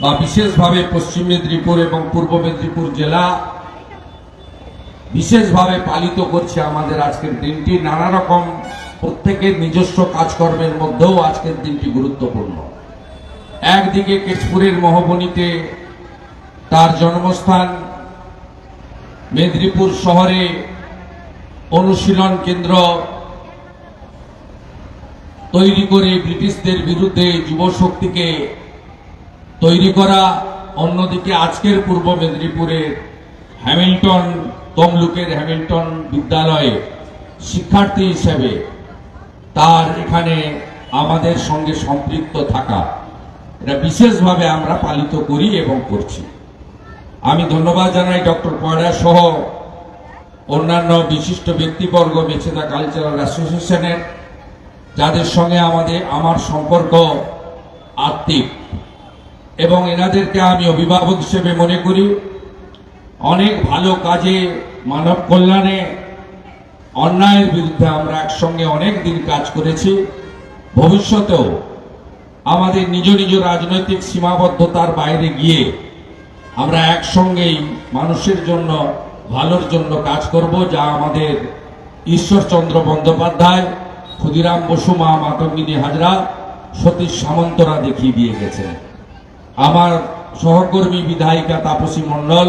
বা বিশেষভাবে পশ্চিম মেদিনীপুর এবং পূর্ব মেদিনীপুর জেলা বিশেষভাবে পালিত করছে আমাদের আজকের দিনটি। নানা রকম প্রত্যেকের নিজস্ব কাজকর্মের মধ্যেও আজকের দিনটি গুরুত্বপূর্ণ। একদিকে কেশপুরের মহবনীতে তার জন্মস্থান মেদিনীপুর শহরে অনুশীলন কেন্দ্র তৈরি করে ব্রিটিশদের বিরুদ্ধে যুব শক্তিকে তৈরি করা অন্যদিকে আজকের পূর্ব মেদিনীপুরের হ্যামিল্টন তমলুকের হ্যামিল্টন বিদ্যালয়ে শিক্ষার্থী হিসেবে তার এখানে আমাদের সঙ্গে সম্পৃক্ত থাকা। এটা বিশেষভাবে আমরা পালিত করি এবং করছি। আমি ধন্যবাদ জানাই ডক্টর পয়রা সহ অন্যান্য বিশিষ্ট ব্যক্তিবর্গ, মেছেদা কালচারাল অ্যাসোসিয়েশনের, যাদের সঙ্গে আমাদের, আমার সম্পর্ক আত্মিক। এবং এনাদেরকে আমি অভিভাবক হিসেবে মনে করি, অনেক ভালো কাজে মানব কল্যাণে অন্যায়ের বিরুদ্ধে আমরা একসঙ্গে অনেক দিন কাজ করেছি। ভবিষ্যতেও আমাদের নিজ নিজ রাজনৈতিক সীমাবদ্ধতার বাইরে গিয়ে আমরা একসঙ্গেই মানুষের জন্য, ভালোর জন্য কাজ করব, যা আমাদের ঈশ্বরচন্দ্র বন্দ্যোপাধ্যায়, ক্ষুদিরাম বসু, মা মাতঙ্গিনী হাজরা, সতীশ সামন্তরা দেখিয়ে দিয়ে গেছেন। আমার সহকর্মী বিধায়িকা তাপসী মণ্ডল,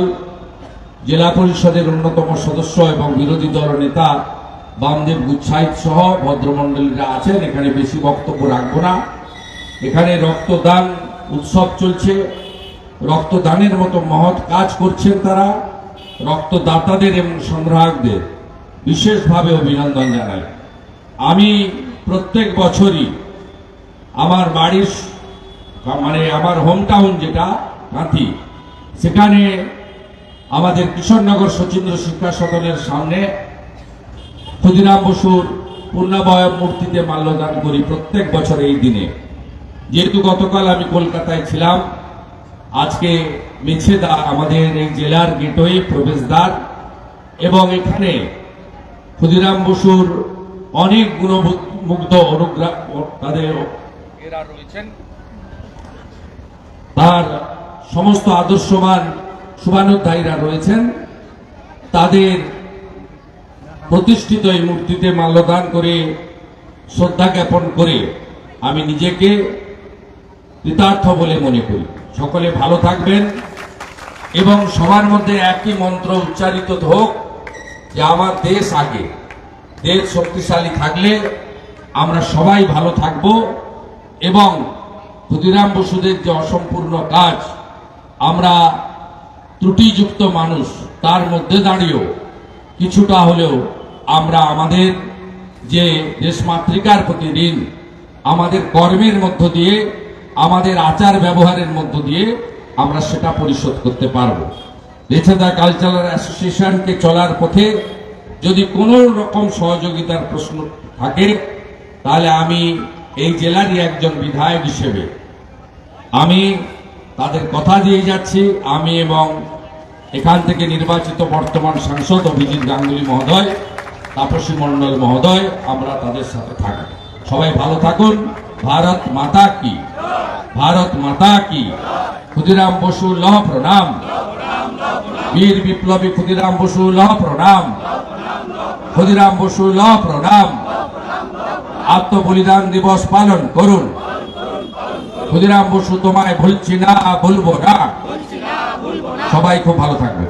জেলা পরিষদের অন্যতম সদস্য এবং বিরোধী দল নেতা বামদেব গুচ্ছাইত সহ ভদ্রমণ্ডলীরা আছেন, এখানে বেশি বক্তব্য রাখব না। এখানে রক্তদান উৎসব চলছে, রক্তদানের মতো মহৎ কাজ করছেন তারা, রক্তদাতাদের এবং সংগ্রাহকদের। বিশেষভাবে অভিনন্দন জানাই। আমি প্রত্যেক বছরই আমার বাড়ির মানে আমার হোম টাউন যেটা কাঁথি সেখানে আমাদের কিশোরনগর সচিন্দ্র শিক্ষা সদনের সামনে ক্ষুদিরাম বসুর পূর্ণাবয় মূর্তিতে মাল্যদান করি প্রত্যেক বছর এই দিনে। যেহেতু গতকাল আমি কলকাতায় ছিলাম, আজকে মেছেদা আমাদের এই জেলার গেটওয়ে প্রবেশদ্বার এবং এখানে ক্ষুদিরাম বসুর অনেক গুণমুগ্ধ অনুগ্রাহ তাদের এরা রয়েছেন। তার সমস্ত আদর্শবান শুভানুধ্যায়ীরা রয়েছেন। তাদের প্রতিষ্ঠিত এই মূর্তিতে মাল্যদান করে, শ্রদ্ধা জ্ঞাপন করে আমি নিজেকে কৃতার্থ বলে মনে করি। সকলে ভালো থাকবেন এবং সবার মধ্যে একই মন্ত্র উচ্চারিত হোক যে আমার দেশ আগে, দেশ শক্তিশালী থাকলে আমরা সবাই ভালো থাকব এবং ক্ষুদিরাম বসুদের যে অসম্পূর্ণ কাজ, আমরা ত্রুটিযুক্ত মানুষ, তার মধ্যে দাঁড়িয়েও কিছুটা হলেও আমরা আমাদের যে দেশমাতৃকার প্রতি ঋণ আমাদের কর্মের মধ্য দিয়ে, আমাদের আচার ব্যবহারের মধ্য দিয়ে আমরা সেটা পরিশোধ করতে পারব। রেছেদা কালচারাল অ্যাসোসিয়েশনকে চলার পথে যদি কোনো রকম সহযোগিতার প্রশ্ন থাকে, তাহলে আমি এই জেলারই একজন বিধায়ক হিসেবে আমি তাদের কথা দিয়ে যাচ্ছি। আমি এবং এখান থেকে নির্বাচিত বর্তমান সাংসদ অভিজিৎ গাঙ্গুলি মহোদয়, তাপসী মণ্ডল মহোদয়, আমরা তাদের সাথে থাকব। সবাই ভালো থাকুন। ভারত মাতা কি? ভারত মাতা কি? ক্ষুদিরাম বসু লহ প্রণাম। বীর বিপ্লবী ক্ষুদিরাম বসু লহ প্রণাম। ক্ষুদিরাম বসু লহ প্রণাম। আত্মবলিদান দিবস পালন করুন। ক্ষুদিরাম বসু তোমায় ভুলছি না ভুলবো না। সবাই খুব ভালো থাকবে।